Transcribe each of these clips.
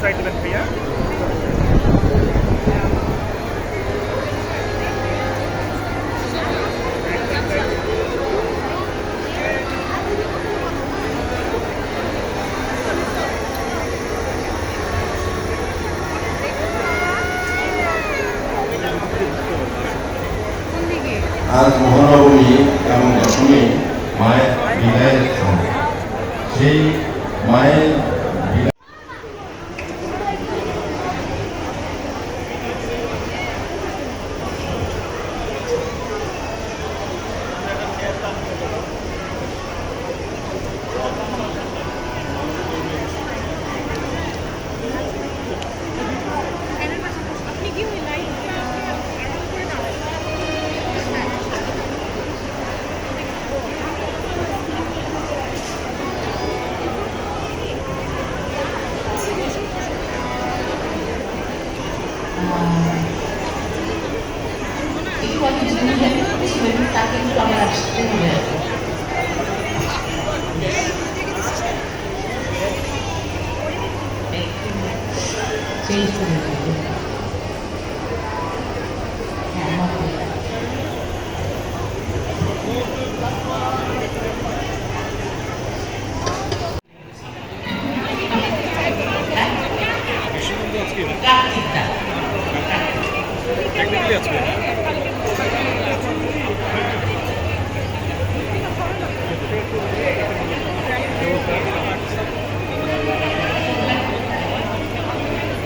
Side দেবেন ভাইয়া আজ মহানবমী এবং দশমী মায়ের বিদায়ের সময় সেই মায়ের তাকে একটু আমার কার্তিকটা টেকনিক্যালি আজকে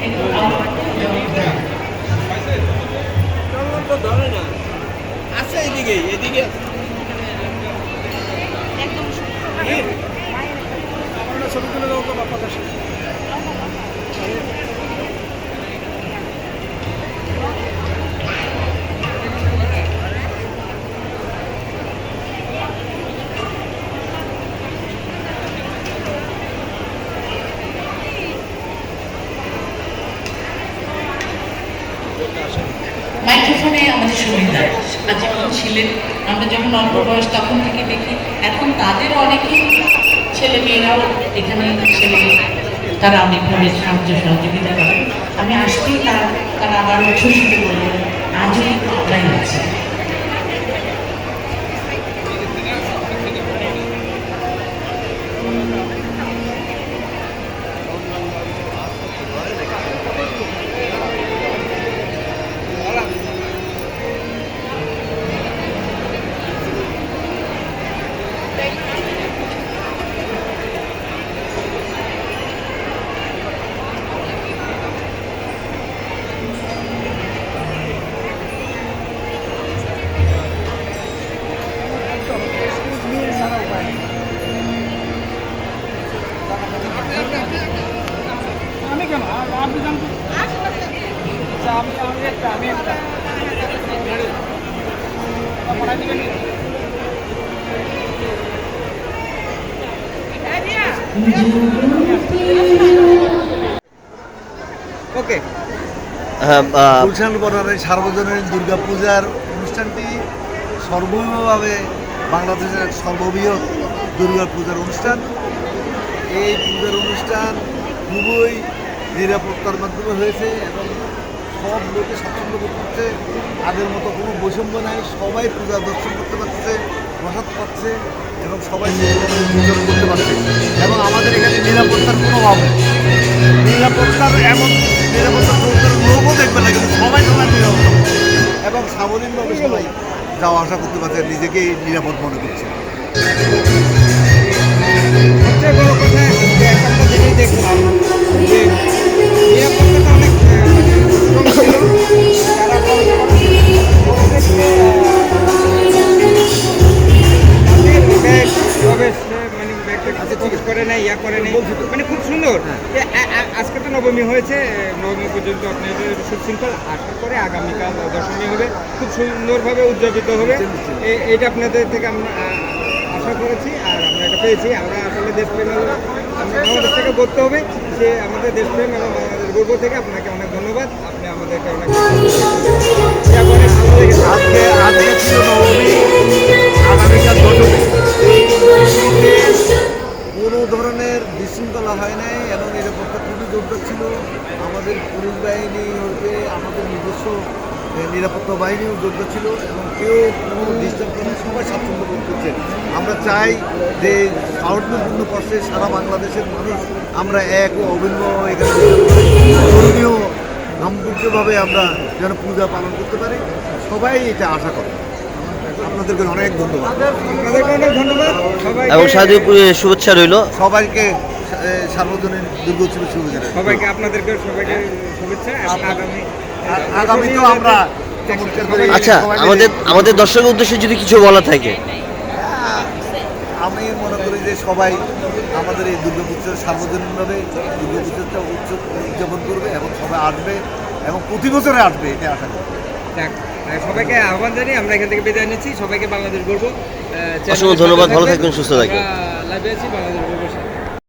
একটু আমার আছে এদিকে এদিকে। ছবি তুলে দেবো তো বাপ্পা দাসে মাইক্রোফোনে আমাদের সুবিধা যখন ছিলেন। আমরা যখন অল্প বয়স তখন থেকে দেখি, এখন তাদের অনেকেই ছেলে মেয়েরাও এখানে ছেলে তারা অনেকভাবে সাহায্য সহযোগিতা করে। আমি আসতেই তার তারা আবার উচ্ছ্বসিত বলল আজই আমরাই আছি। ওকে। হ্যাঁ গুলশান বনারের সার্বজনীন দুর্গা পূজার অনুষ্ঠানটি সর্বভাবে বাংলাদেশের সর্ববৃহৎ দুর্গা পূজার অনুষ্ঠান। এই পূজার অনুষ্ঠান খুবই নিরাপত্তার মাধ্যমে হয়েছে এবং সব লোকে স্বাচ্ছন্দ্য বোধ করছে। আগের মতো কোনো বৈষম্য নাই। সবাই পূজা দর্শন করতে পারছে প্রসাদ পাচ্ছে এবং সবাই বিতরণ করতে পারছে। এবং আমাদের এখানে নিরাপত্তার কোনো অভাব নেই। নিরাপত্তার এমন নিরাপত্তার প্রবর্তনের লোকও দেখবে না, কিন্তু সবাই সবাই নিরাপত্তা এবং সাবলীনভাবে সবাই যাওয়া আসা করতে পারছে, নিজেকেই নিরাপদ মনে করছে। সবচেয়ে বড় কথা একটা জিনিস দেখলাম, যে করে নাই ইয়া করে নাই মানে খুব সুন্দর আজকে তো নবমী হয়েছে নবমী পর্যন্ত আপনাদের সুশৃঙ্খল আসার পরে আগামীকাল দশমী হবে খুব সুন্দরভাবে উদযাপিত হবে এটা আপনাদের থেকে আমরা আশা করেছি আর আমরা এটা পেয়েছি আমরা আসলে দেশপ্রেম আমরা বাংলাদেশ থেকে বলতে হবে যে আমাদের দেশপ্রেম এবং বাংলাদেশ থেকে আপনাকে অনেক ধন্যবাদ। আপনি আমাদেরকে অনেক কোনো ধরনের বিশৃঙ্খলা হয় নাই, এবং নিরাপত্তা খুবই জোরদার ছিল। আমাদের পুলিশ বাহিনী হচ্ছে আমাদের নিজস্ব নিরাপত্তা বাহিনীও জোরদার ছিল এবং কেউ কোনো ডিস্টার্ব করে সবাই স্বাচ্ছন্দ্য বোধ করছেন। আমরা চাই যে শান্তিপূর্ণ পক্ষে সারা বাংলাদেশের মানুষ আমরা এক ও অভিন্ন এখানে। ধর্মীয় গাম্ভীর্যভাবে আমরা যেন পূজা পালন করতে পারি সবাই এটা আশা করে। আপনাদেরকে অনেক ধন্যবাদ। আপনাদেরকে অনেক ধন্যবাদ। এবং শারদীয় শুভেচ্ছা রইল। সবাইকে সার্বজনীন দুর্গোৎসবের শুভেচ্ছা সবাইকে আপনাদেরকে সবাইকে শুভেচ্ছা। আগামী আগামীতেও আমরা আচ্ছা আমাদের আমাদের দর্শকের উদ্দেশ্যে যদি কিছু বলা থাকে আমি মনে করি যে সবাই আমাদের এই দুর্গাপুজোর সার্বজনীনভাবে দুর্গাপুজোটা উৎসব উদযাপন করবে এবং সবাই আসবে এবং প্রতি বছরে আসবে এটা আশা করি সবাইকে আহ্বান জানিয়ে আমরা এখান থেকে বিদায় নিচ্ছি সবাইকে বাংলাদেশ গর্ব অসংখ্য ধন্যবাদ, ভালো থাকবেন। সুস্থ থাকবেন। লাইভে আছি বাংলাদেশ গর্বের সাথে